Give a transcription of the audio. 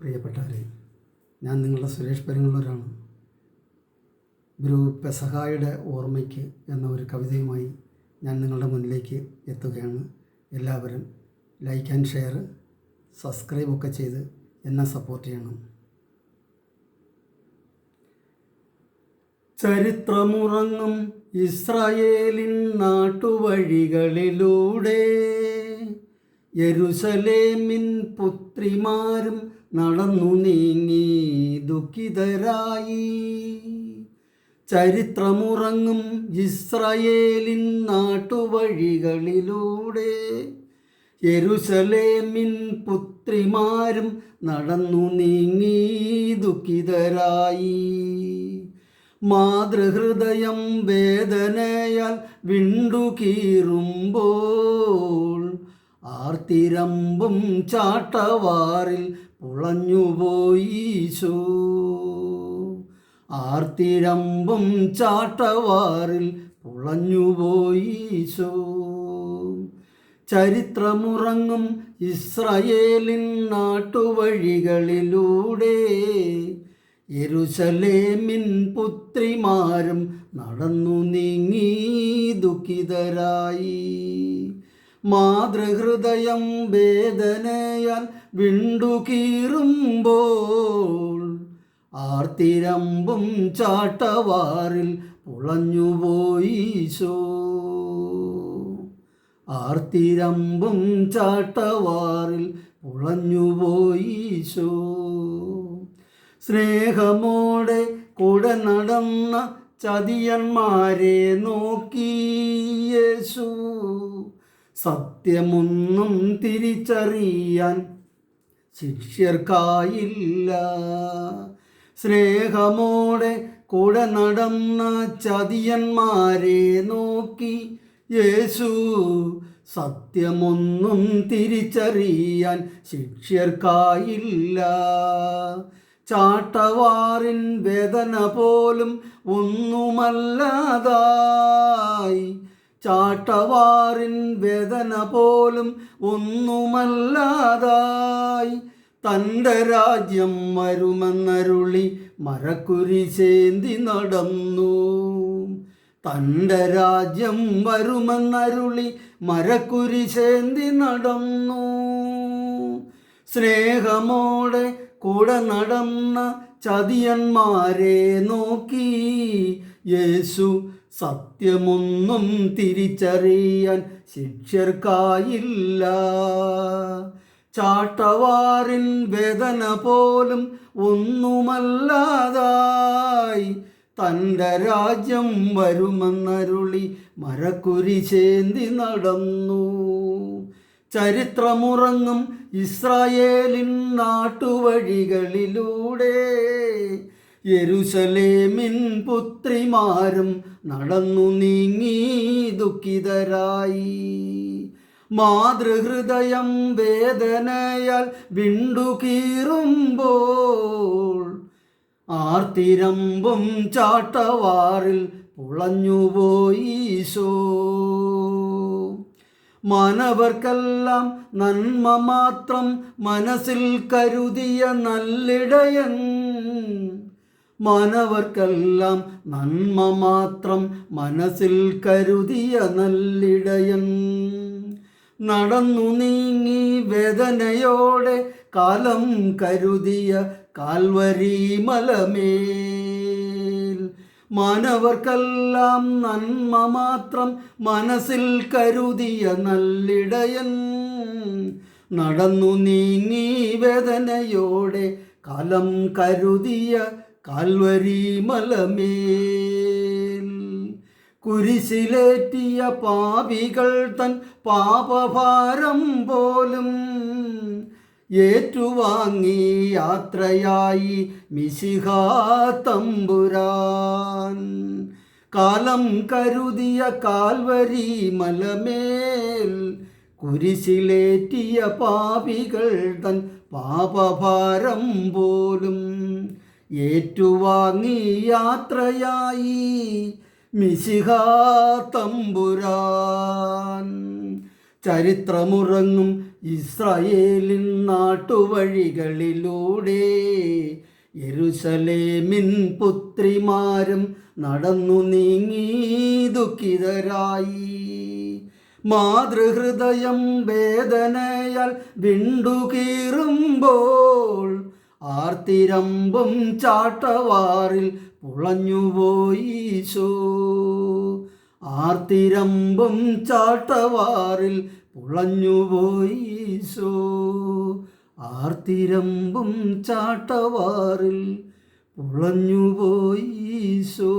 പ്രിയപ്പെട്ടവരെ ഞാൻ നിങ്ങളുടെ സുരേഷ് പെരുങ്ങള്ളൂരാണ്. ഗുരു പെസഹായുടെ ഓർമ്മയ്ക്ക് എന്ന ഒരു കവിതയുമായി ഞാൻ നിങ്ങളുടെ മുന്നിലേക്ക് എത്തുകയാണ്. എല്ലാവരും ലൈക്ക് ആൻഡ് ഷെയർ സബ്സ്ക്രൈബ് ഒക്കെ ചെയ്ത് എന്നെ സപ്പോർട്ട് ചെയ്യണം. ചരിത്രമുറങ്ങും ഇസ്രായേലിൻ നാട്ടുവഴികളിലൂടെ യരുസലേമിൻ പുത്രിമാരും നടന്നു നീങ്ങി ദുഃഖിതരായി. ചരിത്രമുറങ്ങും ഇസ്രയേലിൻ നാട്ടുവഴികളിലൂടെ. യെരുസലേമിൻ പുത്രിമാരും നടന്നു നീങ്ങി ദുഃഖിതരായി. മാതൃഹൃദയം വേദനയാൽ വിണ്ടുകീറുമ്പോൾ ആർത്തിരമ്പും ചാട്ടവാറിൽ പുളഞ്ഞുപോയീശോ ആർത്തിരമ്പും ചാട്ടവാറിൽ പുളഞ്ഞുപോയീശോ ചരിത്രമുറങ്ങും ഇസ്രയേലിൻ നാട്ടുവഴികളിലൂടെ യെരുസലേമിൻ പുത്രിമാരും നടന്നു നീങ്ങി ദുഃഖിതരായി. മാതൃഹൃദയം വേദനയാൽ വിണ്ടുകീറുമ്പോൾ ആർത്തിരമ്പും ചാട്ടവാറിൽ പുളഞ്ഞുപോയീശോ. ആർത്തിരമ്പും ചാട്ടവാറിൽ പുളഞ്ഞുപോയീശോ. സ്നേഹമോടെ കൂടെ നടന്ന ചതിയന്മാരെ നോക്കി യേശു. സത്യമൊന്നും തിരിച്ചറിയാൻ ശിഷ്യർക്കായില്ല. സ്നേഹമോടെ കൂടെ നടന്ന ചതിയന്മാരെ നോക്കി യേശു സത്യമൊന്നും തിരിച്ചറിയാൻ ശിഷ്യർക്കായില്ല. ചാട്ടവാറിൻ വേദന പോലും ഒന്നുമല്ലാതായി. ചാട്ടവാറിൻ വേദന പോലും ഒന്നുമല്ലാതായി. തന്റെ രാജ്യം വരുമെന്നരുളി മരക്കുരിശേന്തി നടന്നു. തന്റെ രാജ്യം വരുമെന്നരുളി മരക്കുരിശേന്തി നടന്നു. സ്നേഹമോടെ കൂടെ നടന്ന ചതിയന്മാരെ നോക്കി യേശു സത്യമൊന്നും തിരിച്ചറിയാൻ ശിക്ഷർക്കായില്ല. ചാട്ടവാറിൻ വേദന പോലും ഒന്നുമല്ലാതായി. തന്റെ രാജ്യം വരുമെന്നരുളി മരക്കുരിശേന്തി നടന്നു. ചരിത്രമുറങ്ങും ഇസ്രായേലിൻ നാട്ടുവഴികളിലൂടെ. യെരുസലേമിൻ പുത്രിമാരും നടന്നു നീങ്ങി ദുഃഖിതരായി. മാതൃഹൃദയം വേദനയാൽ വിണ്ടുകീറുമ്പോൾ ആർത്തിരമ്പും ചാട്ടവാറിൽ പുളഞ്ഞുപോയീശോ മാനവർക്കെല്ലാം നന്മ മാത്രം മനസ്സിൽ കരുതിയ നല്ലിടയൻ മാനവർക്കെല്ലാം നന്മ മാത്രം മനസ്സിൽ കരുതിയ നല്ലിടയൻ. നടന്നു നീങ്ങി വേദനയോടെ കാലം കരുതിയ കാൽവരി മലമേൽ. മാനവർക്കെല്ലാം നന്മ മാത്രം മനസ്സിൽ കരുതിയ നല്ലിടയൻ. നടന്നു നീങ്ങി വേദനയോടെ കാലം കരുതിയ കാൽവരി മലമേൽ. കുരിശിലേറ്റിയ പാപികൾ തൻ പാപഭാരം പോലും ഏറ്റുവാങ്ങി യാത്രയായി മിശിഹാത്തമ്പുരാൻ കാലം കരുതിയ കാൽവരി മലമേൽ കുരിശിലേറ്റിയ പാപികൾ തൻ പാപഭാരം പോലും ഏറ്റുവാങ്ങി യാത്രയായി മിശിഹാ തമ്പുരാൻ. ചരിത്രമുറങ്ങും ഇസ്രായേലിൻ നാട്ടുവഴികളിലൂടെ. യെരുശലേമിൻ പുത്രിമാരും നടന്നു നീങ്ങി ദുഃഖിതരായി. മാതൃഹൃദയം വേദനയാൽ വിണ്ടുകീറുമ്പോൾ ആർത്തിരമ്പും ചാട്ടവാറിൽ പുളഞ്ഞുപോയീശോ ആർത്തിരമ്പും ചാട്ടവാറിൽ പുളഞ്ഞുപോയീശോ ആർത്തിരമ്പും ചാട്ടവാറിൽ പുളഞ്ഞുപോയീശോ